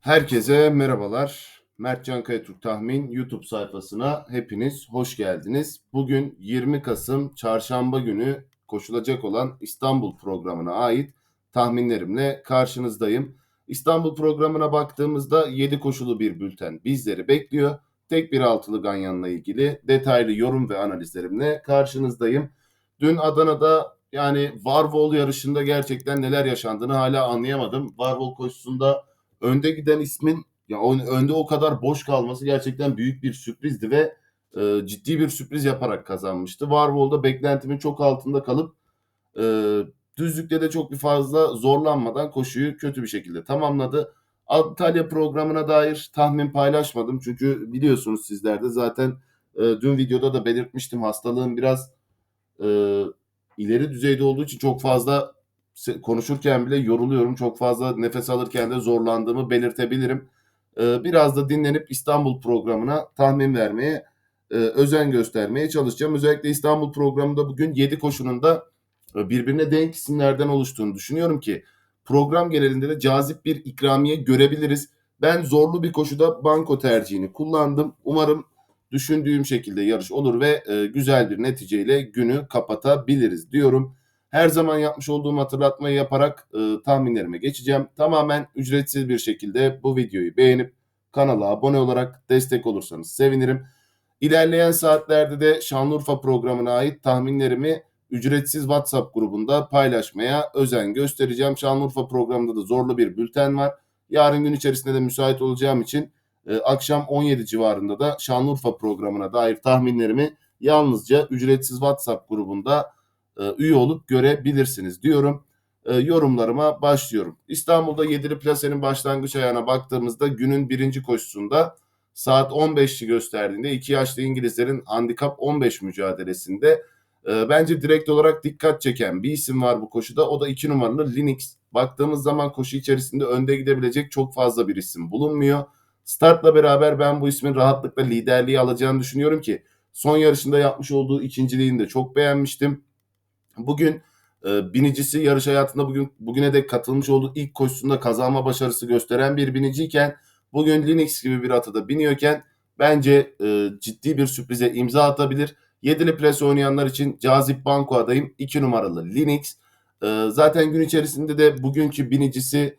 Herkese merhabalar. Mert Can Kayatürk Tahmin YouTube sayfasına hepiniz hoş geldiniz. Bugün 20 Kasım Çarşamba günü koşulacak olan İstanbul programına ait tahminlerimle karşınızdayım. İstanbul programına baktığımızda 7 koşulu bir bülten bizleri bekliyor. Tek bir altılı ganyanla ilgili detaylı yorum ve analizlerimle karşınızdayım. Dün Adana'da yani Varvol yarışında gerçekten neler yaşandığını hala anlayamadım. Varvol koşusunda önde giden ismin ya önde o kadar boş kalması gerçekten büyük bir sürprizdi ve e, ciddi bir sürpriz yaparak kazanmıştı. Warbol'da beklentimin çok altında kalıp e, düzlükte de çok bir fazla zorlanmadan koşuyu kötü bir şekilde tamamladı. Antalya programına dair tahmin paylaşmadım çünkü biliyorsunuz sizler de zaten e, dün videoda da belirtmiştim hastalığım biraz e, ileri düzeyde olduğu için çok fazla konuşurken bile yoruluyorum. Çok fazla nefes alırken de zorlandığımı belirtebilirim. Ee, biraz da dinlenip İstanbul programına tahmin vermeye, e, özen göstermeye çalışacağım. Özellikle İstanbul programında bugün 7 koşunun da e, birbirine denk isimlerden oluştuğunu düşünüyorum ki program genelinde de cazip bir ikramiye görebiliriz. Ben zorlu bir koşuda banko tercihini kullandım. Umarım düşündüğüm şekilde yarış olur ve e, güzel bir neticeyle günü kapatabiliriz diyorum. Her zaman yapmış olduğum hatırlatmayı yaparak e, tahminlerime geçeceğim. Tamamen ücretsiz bir şekilde bu videoyu beğenip kanala abone olarak destek olursanız sevinirim. İlerleyen saatlerde de Şanlıurfa programına ait tahminlerimi ücretsiz WhatsApp grubunda paylaşmaya özen göstereceğim. Şanlıurfa programında da zorlu bir bülten var. Yarın gün içerisinde de müsait olacağım için e, akşam 17 civarında da Şanlıurfa programına dair tahminlerimi yalnızca ücretsiz WhatsApp grubunda e, üye olup görebilirsiniz diyorum. E, yorumlarıma başlıyorum. İstanbul'da Yedili Plase'nin başlangıç ayağına baktığımızda günün birinci koşusunda saat 15'i gösterdiğinde iki yaşlı İngilizlerin handikap 15 mücadelesinde e, bence direkt olarak dikkat çeken bir isim var bu koşuda. O da 2 numaralı Linux. Baktığımız zaman koşu içerisinde önde gidebilecek çok fazla bir isim bulunmuyor. Startla beraber ben bu ismin rahatlıkla liderliği alacağını düşünüyorum ki son yarışında yapmış olduğu ikinciliğini de çok beğenmiştim. Bugün e, binicisi yarış hayatında bugün bugüne dek katılmış olduğu ilk koşusunda kazanma başarısı gösteren bir biniciyken bugün Linux gibi bir atıda biniyorken bence e, ciddi bir sürprize imza atabilir. Yedili pres oynayanlar için cazip banko adayım 2 numaralı Linux. E, zaten gün içerisinde de bugünkü binicisi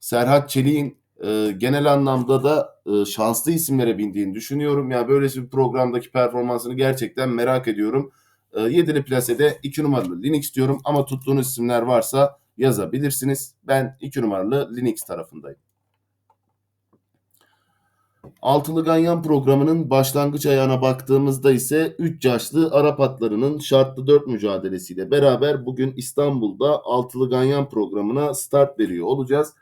Serhat Çelik'in e, genel anlamda da e, şanslı isimlere bindiğini düşünüyorum. Ya yani böylesi bir programdaki performansını gerçekten merak ediyorum. E, yedili plasede 2 numaralı Linux diyorum ama tuttuğunuz isimler varsa yazabilirsiniz. Ben 2 numaralı Linux tarafındayım. Altılı Ganyan programının başlangıç ayağına baktığımızda ise 3 yaşlı Arap atlarının şartlı 4 mücadelesiyle beraber bugün İstanbul'da Altılı Ganyan programına start veriyor olacağız.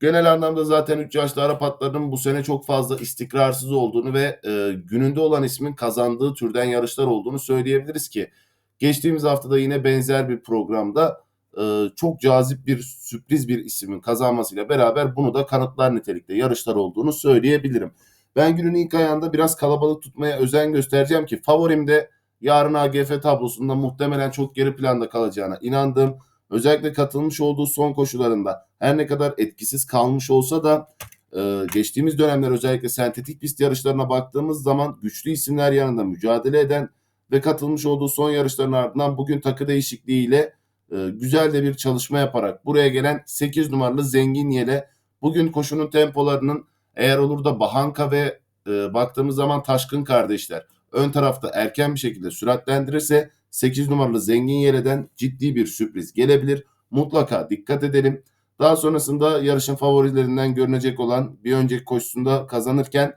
Genel anlamda zaten 3 yaşlı Arap atlarının bu sene çok fazla istikrarsız olduğunu ve e, gününde olan ismin kazandığı türden yarışlar olduğunu söyleyebiliriz ki geçtiğimiz haftada yine benzer bir programda e, çok cazip bir sürpriz bir ismin kazanmasıyla beraber bunu da kanıtlar nitelikte yarışlar olduğunu söyleyebilirim. Ben günün ilk ayağında biraz kalabalık tutmaya özen göstereceğim ki favorim de yarın AGF tablosunda muhtemelen çok geri planda kalacağına inandığım özellikle katılmış olduğu son koşularında her ne kadar etkisiz kalmış olsa da e, geçtiğimiz dönemler özellikle sentetik pist yarışlarına baktığımız zaman güçlü isimler yanında mücadele eden ve katılmış olduğu son yarışların ardından bugün takı değişikliğiyle e, güzel de bir çalışma yaparak buraya gelen 8 numaralı Zengin Yele bugün koşunun tempolarının eğer olur da Bahanka ve e, baktığımız zaman Taşkın kardeşler ön tarafta erken bir şekilde süratlendirirse 8 numaralı Zengin Yele'den ciddi bir sürpriz gelebilir. Mutlaka dikkat edelim. Daha sonrasında yarışın favorilerinden görünecek olan bir önceki koşusunda kazanırken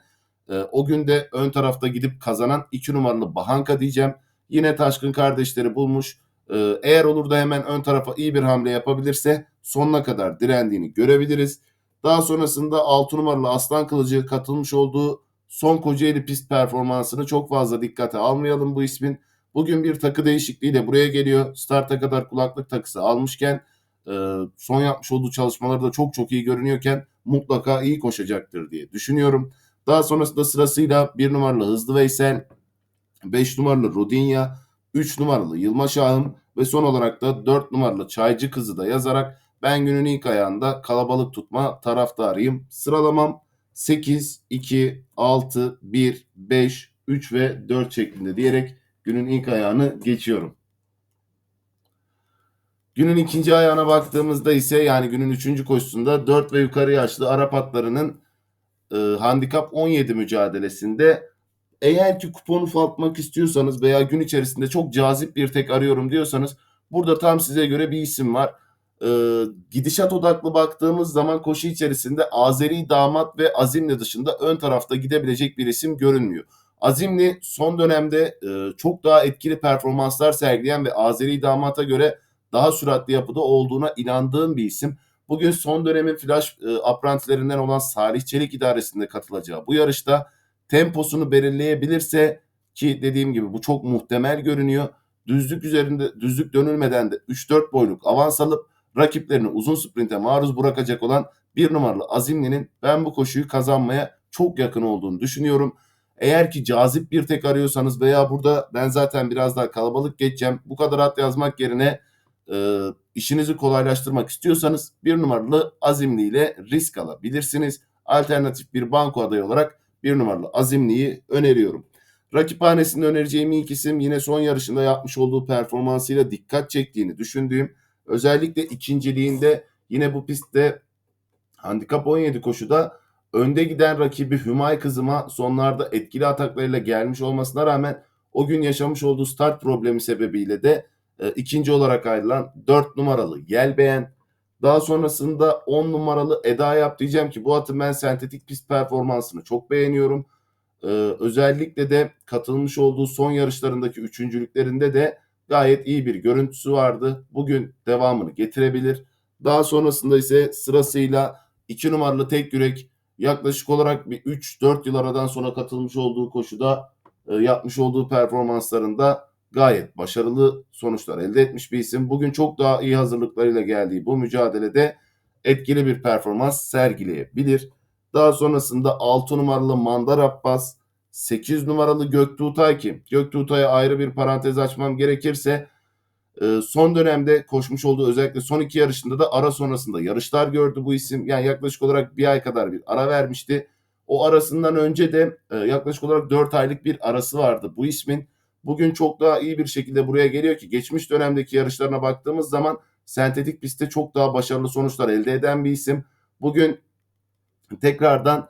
e, o gün de ön tarafta gidip kazanan 2 numaralı Bahanka diyeceğim. Yine Taşkın kardeşleri bulmuş. E, eğer olur da hemen ön tarafa iyi bir hamle yapabilirse sonuna kadar direndiğini görebiliriz. Daha sonrasında 6 numaralı Aslan Kılıcı katılmış olduğu son Kocaeli pist performansını çok fazla dikkate almayalım bu ismin. Bugün bir takı değişikliğiyle buraya geliyor. Starta kadar kulaklık takısı almışken e, son yapmış olduğu çalışmaları da çok çok iyi görünüyorken mutlaka iyi koşacaktır diye düşünüyorum. Daha sonrasında sırasıyla 1 numaralı Hızlı Veysel, 5 numaralı Rodinya, 3 numaralı Yılmaz Şahım ve son olarak da 4 numaralı Çaycı Kızı da yazarak Ben günün ilk ayağında kalabalık tutma taraftarıyım. Sıralamam 8, 2, 6, 1, 5, 3 ve 4 şeklinde diyerek günün ilk ayağını geçiyorum. Günün ikinci ayağına baktığımızda ise yani günün üçüncü koşusunda 4 ve yukarı yaşlı Arap atlarının e, handikap 17 mücadelesinde eğer ki kupon ufaltmak istiyorsanız veya gün içerisinde çok cazip bir tek arıyorum diyorsanız burada tam size göre bir isim var. Ee, gidişat odaklı baktığımız zaman koşu içerisinde Azeri Damat ve Azimli dışında ön tarafta gidebilecek bir isim görünmüyor. Azimli son dönemde e, çok daha etkili performanslar sergileyen ve Azeri Damat'a göre daha süratli yapıda olduğuna inandığım bir isim. Bugün son dönemin flash e, aprantilerinden olan Salih Çelik idaresinde katılacağı bu yarışta temposunu belirleyebilirse ki dediğim gibi bu çok muhtemel görünüyor. Düzlük üzerinde düzlük dönülmeden de 3-4 boyluk avans alıp rakiplerini uzun sprinte maruz bırakacak olan bir numaralı Azimli'nin ben bu koşuyu kazanmaya çok yakın olduğunu düşünüyorum. Eğer ki cazip bir tek arıyorsanız veya burada ben zaten biraz daha kalabalık geçeceğim. Bu kadar at yazmak yerine e, işinizi kolaylaştırmak istiyorsanız bir numaralı Azimli ile risk alabilirsiniz. Alternatif bir banko adayı olarak bir numaralı Azimli'yi öneriyorum. Rakiphanesinde önereceğim ilk isim yine son yarışında yapmış olduğu performansıyla dikkat çektiğini düşündüğüm özellikle ikinciliğinde yine bu pistte handikap 17 koşuda önde giden rakibi Hümay Kızım'a sonlarda etkili ataklarıyla gelmiş olmasına rağmen o gün yaşamış olduğu start problemi sebebiyle de e, ikinci olarak ayrılan 4 numaralı Yelbeğen daha sonrasında 10 numaralı Eda yap diyeceğim ki bu atın ben sentetik pist performansını çok beğeniyorum. Ee, özellikle de katılmış olduğu son yarışlarındaki üçüncülüklerinde de gayet iyi bir görüntüsü vardı. Bugün devamını getirebilir. Daha sonrasında ise sırasıyla 2 numaralı tek yürek yaklaşık olarak bir 3-4 yıl aradan sonra katılmış olduğu koşuda e, yapmış olduğu performanslarında gayet başarılı sonuçlar elde etmiş bir isim. Bugün çok daha iyi hazırlıklarıyla geldiği bu mücadelede etkili bir performans sergileyebilir. Daha sonrasında 6 numaralı Mandar Abbas, 8 numaralı Göktuğ ki Göktuğ ayrı bir parantez açmam gerekirse e, son dönemde koşmuş olduğu özellikle son iki yarışında da ara sonrasında yarışlar gördü bu isim. Yani yaklaşık olarak bir ay kadar bir ara vermişti. O arasından önce de e, yaklaşık olarak 4 aylık bir arası vardı bu ismin. Bugün çok daha iyi bir şekilde buraya geliyor ki geçmiş dönemdeki yarışlarına baktığımız zaman sentetik pistte çok daha başarılı sonuçlar elde eden bir isim. Bugün tekrardan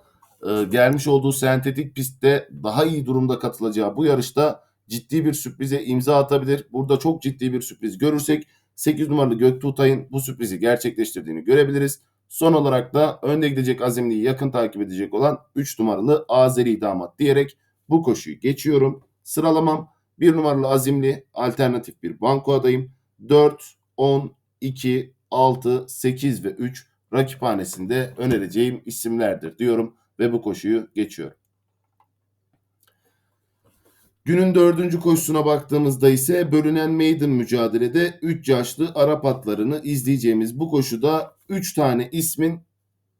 e, gelmiş olduğu sentetik pistte daha iyi durumda katılacağı bu yarışta ciddi bir sürprize imza atabilir. Burada çok ciddi bir sürpriz görürsek 8 numaralı Göktuğtay'ın bu sürprizi gerçekleştirdiğini görebiliriz. Son olarak da önde gidecek Azimli'yi yakın takip edecek olan 3 numaralı Azeri damat diyerek bu koşuyu geçiyorum. Sıralamam 1 numaralı Azimli alternatif bir banko adayım. 4, 10, 2, 6, 8 ve 3 rakiphanesinde önereceğim isimlerdir diyorum ve bu koşuyu geçiyorum. Günün dördüncü koşusuna baktığımızda ise bölünen maiden mücadelede 3 yaşlı Arap atlarını izleyeceğimiz bu koşuda 3 tane ismin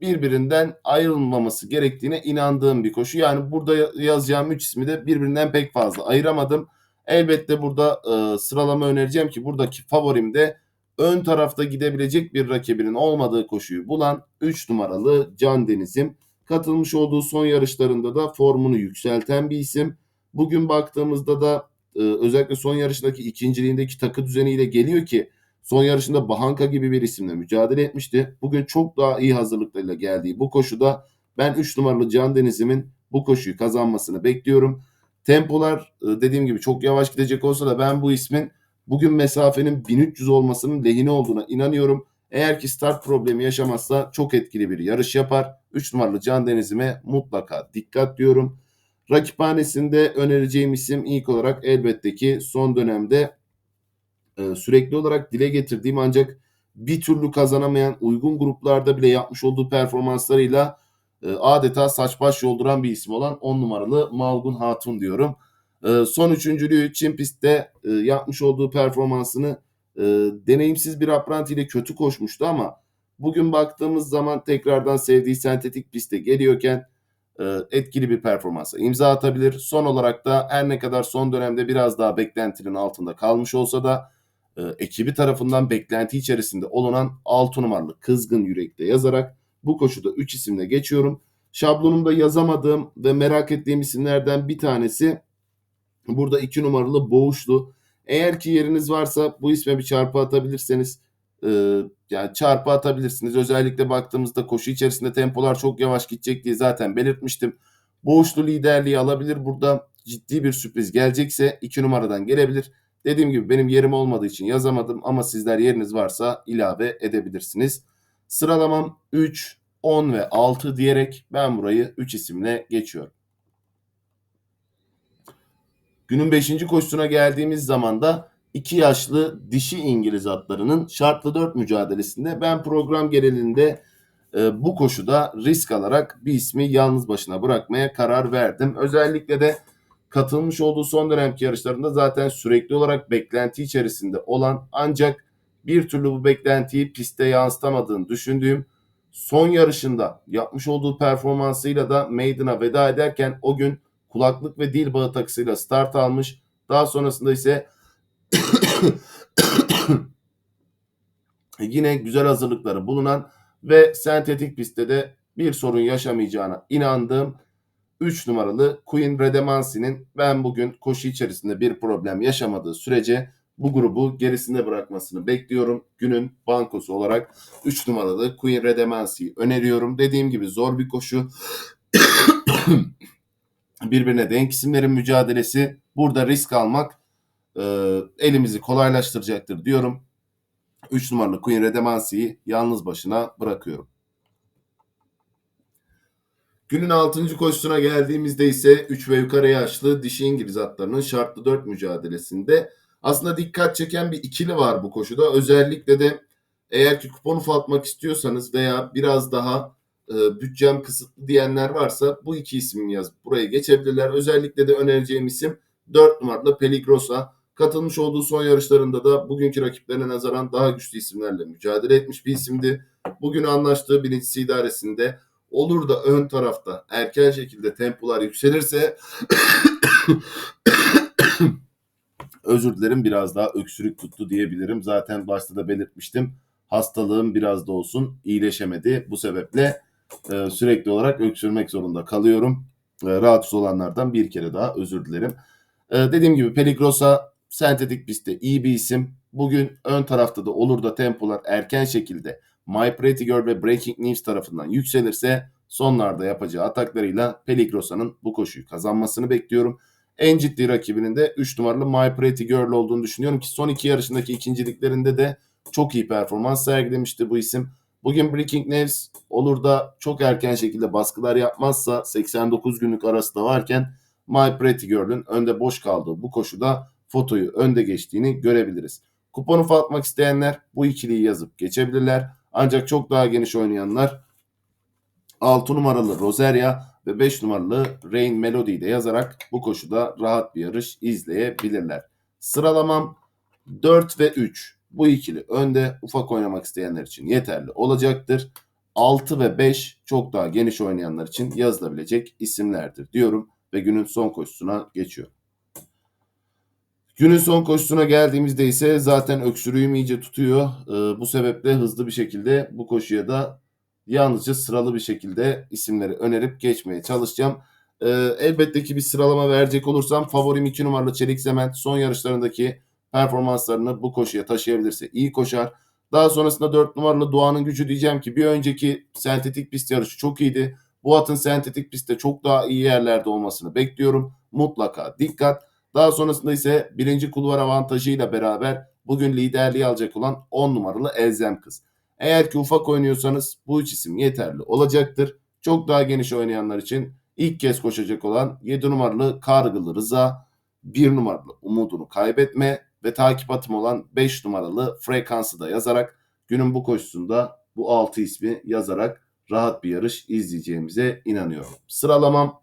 birbirinden ayrılmaması gerektiğine inandığım bir koşu. Yani burada yazacağım 3 ismi de birbirinden pek fazla ayıramadım. Elbette burada e, sıralama önereceğim ki buradaki favorim de ön tarafta gidebilecek bir rakibinin olmadığı koşuyu bulan 3 numaralı Can Deniz'im. Katılmış olduğu son yarışlarında da formunu yükselten bir isim. Bugün baktığımızda da e, özellikle son yarışındaki ikinciliğindeki takı düzeniyle geliyor ki son yarışında Bahanka gibi bir isimle mücadele etmişti. Bugün çok daha iyi hazırlıklarıyla geldiği bu koşuda ben 3 numaralı Can Deniz'imin bu koşuyu kazanmasını bekliyorum. Tempolar e, dediğim gibi çok yavaş gidecek olsa da ben bu ismin bugün mesafenin 1300 olmasının lehine olduğuna inanıyorum. Eğer ki start problemi yaşamazsa çok etkili bir yarış yapar. 3 numaralı Can Deniz'ime mutlaka dikkat diyorum. Rakiphanesinde önereceğim isim ilk olarak elbette ki son dönemde e, sürekli olarak dile getirdiğim ancak bir türlü kazanamayan uygun gruplarda bile yapmış olduğu performanslarıyla e, adeta saç baş yolduran bir isim olan 10 numaralı Malgun Hatun diyorum. E, son üçüncülüğü Çin pistte e, yapmış olduğu performansını e, deneyimsiz bir apranti ile kötü koşmuştu ama bugün baktığımız zaman tekrardan sevdiği sentetik piste geliyorken etkili bir performansa imza atabilir. Son olarak da her ne kadar son dönemde biraz daha beklentinin altında kalmış olsa da e, ekibi tarafından beklenti içerisinde olunan 6 numaralı Kızgın Yürek'te yazarak bu koşuda 3 isimle geçiyorum. Şablonumda yazamadığım ve merak ettiğim isimlerden bir tanesi burada 2 numaralı Boğuşlu. Eğer ki yeriniz varsa bu isme bir çarpı atabilirseniz e, yani çarpı atabilirsiniz. Özellikle baktığımızda koşu içerisinde tempolar çok yavaş gidecek diye zaten belirtmiştim. Boğuşlu liderliği alabilir burada. Ciddi bir sürpriz gelecekse 2 numaradan gelebilir. Dediğim gibi benim yerim olmadığı için yazamadım ama sizler yeriniz varsa ilave edebilirsiniz. Sıralamam 3, 10 ve 6 diyerek ben burayı 3 isimle geçiyorum. Günün 5. koşusuna geldiğimiz zaman da 2 yaşlı dişi İngiliz atlarının şartlı 4 mücadelesinde ben program genelinde e, bu koşuda risk alarak bir ismi yalnız başına bırakmaya karar verdim. Özellikle de katılmış olduğu son dönemki yarışlarında zaten sürekli olarak beklenti içerisinde olan ancak bir türlü bu beklentiyi piste yansıtamadığını düşündüğüm son yarışında yapmış olduğu performansıyla da Maiden'a veda ederken o gün kulaklık ve dil bağı takısıyla start almış. Daha sonrasında ise yine güzel hazırlıkları bulunan ve sentetik pistte de bir sorun yaşamayacağına inandığım 3 numaralı Queen Redemansi'nin ben bugün koşu içerisinde bir problem yaşamadığı sürece bu grubu gerisinde bırakmasını bekliyorum. Günün bankosu olarak 3 numaralı Queen Redemansi'yi öneriyorum. Dediğim gibi zor bir koşu. Birbirine denk isimlerin mücadelesi. Burada risk almak e, elimizi kolaylaştıracaktır diyorum. 3 numaralı Queen Redemansi'yi yalnız başına bırakıyorum. Günün 6. koşusuna geldiğimizde ise 3 ve yukarı yaşlı dişi İngiliz atlarının şartlı 4 mücadelesinde aslında dikkat çeken bir ikili var bu koşuda. Özellikle de eğer ki kupon ufaltmak istiyorsanız veya biraz daha e, bütçem kısıtlı diyenler varsa bu iki ismi yaz buraya geçebilirler. Özellikle de önereceğim isim 4 numaralı Peligrosa. Katılmış olduğu son yarışlarında da bugünkü rakiplerine nazaran daha güçlü isimlerle mücadele etmiş bir isimdi. Bugün anlaştığı birincisi idaresinde olur da ön tarafta erken şekilde tempolar yükselirse özür dilerim biraz daha öksürük tuttu diyebilirim. Zaten başta da belirtmiştim. Hastalığım biraz da olsun iyileşemedi. Bu sebeple e, sürekli olarak öksürmek zorunda kalıyorum. E, rahatsız olanlardan bir kere daha özür dilerim. E, dediğim gibi Peligrosa sentetik pistte iyi bir isim. Bugün ön tarafta da olur da tempolar erken şekilde My Pretty Girl ve Breaking News tarafından yükselirse sonlarda yapacağı ataklarıyla Peligrosa'nın bu koşuyu kazanmasını bekliyorum. En ciddi rakibinin de 3 numaralı My Pretty Girl olduğunu düşünüyorum ki son iki yarışındaki ikinciliklerinde de çok iyi performans sergilemişti bu isim. Bugün Breaking News olur da çok erken şekilde baskılar yapmazsa 89 günlük arası da varken My Pretty Girl'ün önde boş kaldığı bu koşuda fotoyu önde geçtiğini görebiliriz. Kuponu fatmak isteyenler bu ikiliyi yazıp geçebilirler. Ancak çok daha geniş oynayanlar 6 numaralı Rosaria ve 5 numaralı Rain Melody de yazarak bu koşuda rahat bir yarış izleyebilirler. Sıralamam 4 ve 3. Bu ikili önde ufak oynamak isteyenler için yeterli olacaktır. 6 ve 5 çok daha geniş oynayanlar için yazılabilecek isimlerdir diyorum ve günün son koşusuna geçiyorum. Günün son koşusuna geldiğimizde ise zaten öksürüğüm iyice tutuyor. Ee, bu sebeple hızlı bir şekilde bu koşuya da yalnızca sıralı bir şekilde isimleri önerip geçmeye çalışacağım. Ee, elbette ki bir sıralama verecek olursam favorim 2 numaralı Çelik Sement son yarışlarındaki performanslarını bu koşuya taşıyabilirse iyi koşar. Daha sonrasında 4 numaralı Doğan'ın gücü diyeceğim ki bir önceki sentetik pist yarışı çok iyiydi. Bu atın sentetik pistte çok daha iyi yerlerde olmasını bekliyorum. Mutlaka dikkat. Daha sonrasında ise birinci kulvar avantajıyla beraber bugün liderliği alacak olan 10 numaralı Elzem Kız. Eğer ki ufak oynuyorsanız bu üç isim yeterli olacaktır. Çok daha geniş oynayanlar için ilk kez koşacak olan 7 numaralı Kargılı Rıza, 1 numaralı Umudunu Kaybetme ve takip atım olan 5 numaralı Frekansı da yazarak günün bu koşusunda bu 6 ismi yazarak rahat bir yarış izleyeceğimize inanıyorum. Sıralamam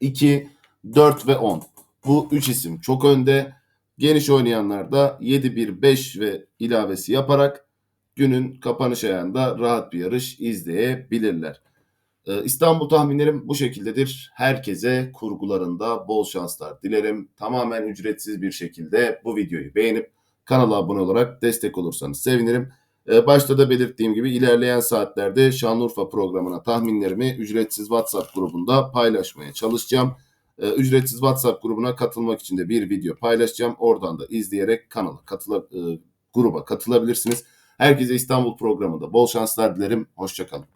2, 4 ve 10. Bu 3 isim çok önde. Geniş oynayanlar da 7, 1, 5 ve ilavesi yaparak günün kapanış ayağında rahat bir yarış izleyebilirler. Ee, İstanbul tahminlerim bu şekildedir. Herkese kurgularında bol şanslar dilerim. Tamamen ücretsiz bir şekilde bu videoyu beğenip kanala abone olarak destek olursanız sevinirim. Ee, başta da belirttiğim gibi ilerleyen saatlerde Şanlıurfa programına tahminlerimi ücretsiz WhatsApp grubunda paylaşmaya çalışacağım. Ee, ücretsiz WhatsApp grubuna katılmak için de bir video paylaşacağım. Oradan da izleyerek kanala katıla, e, gruba katılabilirsiniz. Herkese İstanbul programında bol şanslar dilerim. Hoşçakalın.